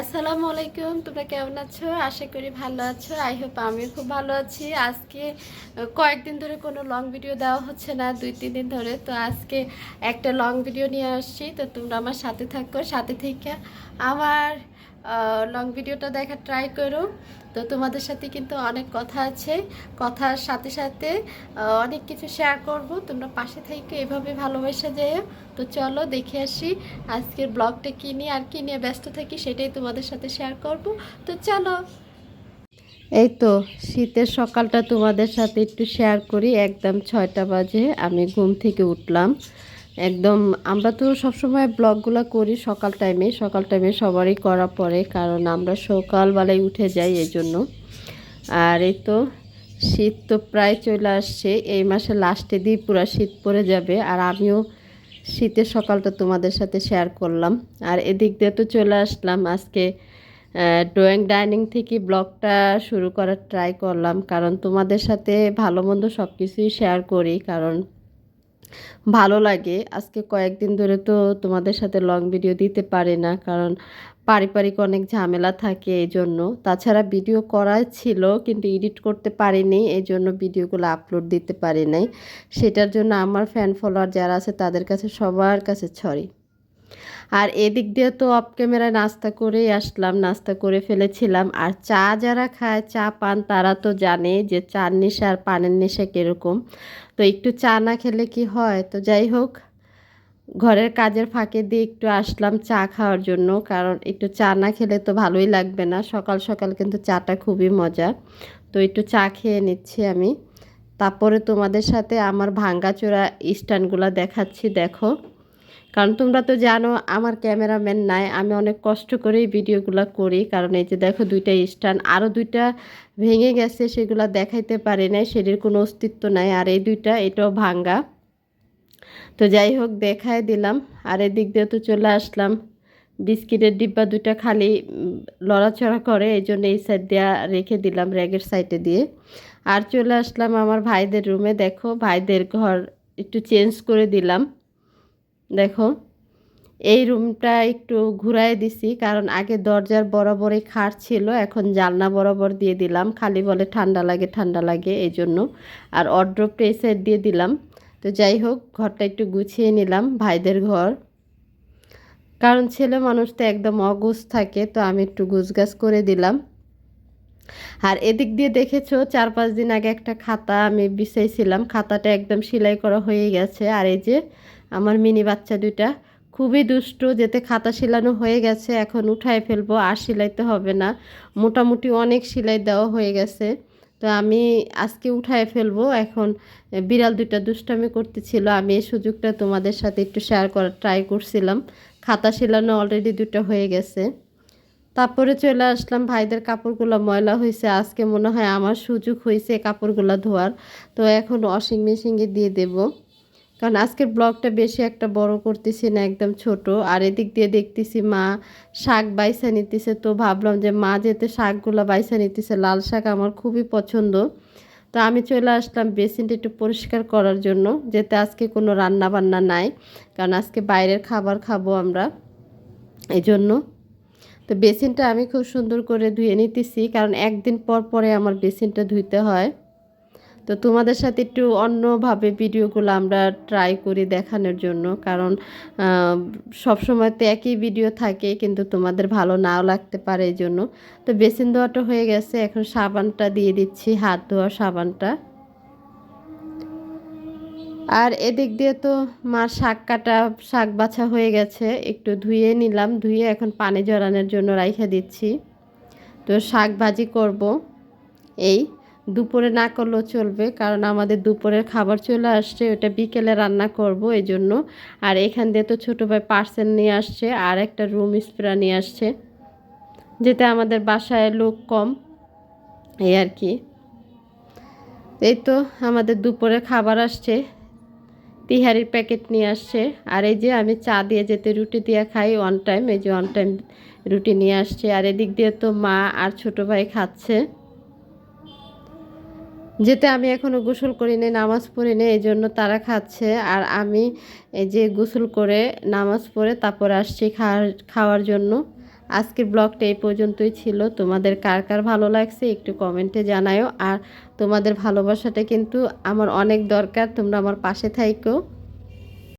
আসসালামু আলাইকুম, তোমরা কেমন আছো? আশা করি ভালো আছো। আই হোপ আমিও খুব ভালো আছি। আজকে কয়েকদিন ধরে কোনো লং ভিডিও দেওয়া হচ্ছে না, দুই, তিন দিন ধরে। তো আজকে একটা লং ভিডিও নিয়ে আসছি। তো তোমরা আমার সাথে থাকো, সাথে থেকে আমার লং ভিডিওটা দেখার ট্রাই করো। তো তোমাদের সাথে কিন্তু অনেক কথা আছে। কথার সাথে সাথে অনেক কিছু শেয়ার করব। তোমরা পাশে থেকে এভাবে ভালোবাসা যেও। তো চলো দেখে আসি আজকের ব্লগটা কী নিয়ে, আর কী নিয়ে ব্যস্ত থাকি সেটাই তোমাদের সাথে শেয়ার করব। তো চলো। এই তো, শীতের সকালটা তোমাদের সাথে একটু শেয়ার করি। একদম ছয়টা বাজে, আমি ঘুম থেকে উঠলাম। একদম, আমরা তো সবসময় ব্লগগুলো করি সকাল টাইমে সকাল টাইমে সবারই করা পড়ে, কারণ আমরা সকালবেলায় উঠে যাই এই জন্য আর এই তো, শীত তো প্রায় চলে আসছে, এই মাসের লাস্টে দিয়ে পুরো শীত পড়ে যাবে, আর আমিও শীতের সকালটা তোমাদের সাথে শেয়ার করলাম। আর এদিক দিয়ে তো চলে আসলাম, আজকে ড্রয়িং ডাইনিং থেকে ব্লগটা শুরু করার ট্রাই করলাম, কারণ তোমাদের সাথে ভালো মন্দ সব কিছুই শেয়ার করি, কারণ ভালো লাগে। আজকে কয়েকদিন ধরে তো তোমাদের সাথে লং ভিডিও দিতে পারে না, কারণ পারিপারিক অনেক ঝামেলা থাকে এই জন্য তাছাড়া ভিডিও করা ছিল, কিন্তু এডিট করতে পারিনি এই জন্য ভিডিওগুলো আপলোড দিতে পারি নাই। সেটার জন্য আমার ফ্যান ফলোয়ার যারা আছে, তাদের কাছে সবার কাছে ছড়ি আর এদিক দিয়ে তো অফ ক্যামেরায় নাস্তা করেই আসলাম, নাস্তা করে ফেলেছিলাম। আর চা যারা খায়, চা পান, তারা তো জানে যে চার নেশা আর পানের নেশা কীরকম। তো একটু চা না খেলে কি হয়? তো যাই হোক, ঘরের কাজের ফাঁকে দিয়ে একটু আসলাম চা খাওয়ার জন্য। কারণ একটু চা না খেলে তো ভালোই লাগবে না। সকাল সকাল কিন্তু চাটা খুবই মজা তো একটু চা খেয়ে নিচ্ছি আমি। তারপরে তোমাদের সাথে আমার ভাঙ্গাচোরা স্ট্যান্ডগুলো দেখাচ্ছি, দেখো। কারণ তোমরা তো জানো আমার ক্যামেরাম্যান নাই, আমি অনেক কষ্ট করেই ভিডিওগুলো করি। কারণ এই যে দেখো দুইটা স্ট্যান্ড আরও দুইটা ভেঙে গেছে, সেগুলো দেখাইতে পারে নাই, সেটির কোনো অস্তিত্ব নাই, আর এই দুইটা এটাও ভাঙ্গা। তো যাই হোক দেখাই দিলাম। আর এদিক দিয়ে তো চলে আসলাম। বিস্কিটের ডিব্বা দুইটা খালি লড়াচড়া করে, এই জন্য এই সাইড দিয়ে রেখে দিলাম র্যাগের সাইডে দিয়ে। আর চলে আসলাম আমার ভাইদের রুমে। দেখো ভাইদের ঘর একটু চেঞ্জ করে দিলাম। দেখো, এই রুমটা একটু ঘুরাই দিছি, কারণ আগে দরজার বরাবরই খাট ছিল, এখন জানলা বরাবর দিয়ে দিলাম, খালি বলে ঠান্ডা লাগে ঠান্ডা লাগে, এই জন্য। আর অড্রপটা এই সাইড দিয়ে দিলাম। তো যাই হোক, ঘরটা একটু গুছিয়ে নিলাম, ভাইদের ঘর। কারণ ছেলে মানুষ তো একদম অগুছ থাকে, তো আমি একটু গুছগাছ করে দিলাম। আর এদিক দিয়ে দেখেছ চার পাঁচ দিন আগে একটা খাতা আমি বিছাইছিলাম। খাতাটা একদম সেলাই করা হয়ে গেছে। আর এই যে আমার মিনি বাচ্চা দুইটা, খুবই দুষ্ট, যেতে খাতা সেলানো হয়ে গেছে। এখন উঠায় ফেলব, আর সেলাইতে হবে না। মোটামুটি অনেক সেলাই দেওয়া হয়ে গেছে। তো আমি আজকে উঠায় ফেলব। এখন বিড়াল দুইটা দুষ্টামি করতেছিল। আমি এই সুযোগটা তোমাদের সাথে একটু শেয়ার করার ট্রাই করছিলাম। খাতা সেলানো অলরেডি দুটো হয়ে গেছে। তারপরে চলে আসলাম, ভাইদের কাপড়গুলো ময়লা হয়েছে আজকে মনে হয় আমার সুযোগ হয়েছে কাপড়গুলো ধোয়ার। তো এখন ওয়াশিং মেশিনে দিয়ে দেব। কারণ আজকের ব্লগটা বেশি একটা বড় করতেছি না, একদম ছোট। আর এদিক দিয়ে দেখতেছি মা শাক বাইসা নিতেছে, তো ভাবলাম যে মা যেতে শাকগুলো বাইসা নিতেছে, লাল শাক আমার খুবই পছন্দ। তো আমি চলে আসলাম বেসিনটা একটু পরিষ্কার করার জন্য যেতে আজকে কোনো রান্না বান্না নাই। কারণ আজকে বাইরের খাবার খাব আমরা। এই জন্য তো বেসিনটা আমি খুব সুন্দর করে ধুয়ে নিতেছি, কারণ একদিন পর পরে আমার বেসিনটা ধুইতে হয়। তো তোমাদের সাথে একটু অন্যভাবে ভিডিওগুলো আমরা ট্রাই করি দেখানোর জন্য, কারণ সব সময় তো একই ভিডিও থাকে, কিন্তু তোমাদের ভালো নাও লাগতে পারে এই জন্য। তো বেসিন ধোয়াটা হয়ে গেছে, এখন সাবানটা দিয়ে দিচ্ছি, হাত ধোয়া সাবানটা। আর এদিক দিয়ে তো মার শাক কাটা, শাক বাছা হয়ে গেছে। একটু ধুয়ে নিলাম, ধুয়ে এখন পানি জড়ানোর জন্য রাইখা দিচ্ছি। তো শাক ভাজি করব। এই দুপুরে না করলেও চলবে, কারণ আমাদের দুপুরের খাবার চলে আসছে, ওটা বিকেলে রান্না করব এই জন্য আর এখান দিয়ে তো ছোটো ভাই পার্সেল নিয়ে আসছে, আর একটা রুম স্প্রে নিয়ে আসছে, যেতে আমাদের বাসায় লোক কম, এই আর কি। এই তো আমাদের দুপুরে খাবার আসছে। তিহারির প্যাকেট নিয়ে আসছে। আর এই যে আমি চা দিয়ে যেতে রুটি দিয়ে খাই ওয়ান টাইম এই যে ওয়ান টাইম রুটি নিয়ে আসছে। আর এদিক দিয়ে তো মা আর ছোট ভাই খাচ্ছে। যেতে আমি এখনও গোসল করি নি নামাজ পড়ি নি এই জন্য তারা খাচ্ছে। আর আমি এই যে গোসল করে নামাজ পড়ে তারপর আসছি খাওয়ার খাওয়ার জন্য। আজকের ব্লগটা এই পর্যন্তই ছিল। তোমাদের কার কার ভালো লাগছে একটু কমেন্টে জানায়ও। আর তোমাদের ভালোবাসাটা কিন্তু আমার অনেক দরকার। তোমরা আমার পাশে থাইকো।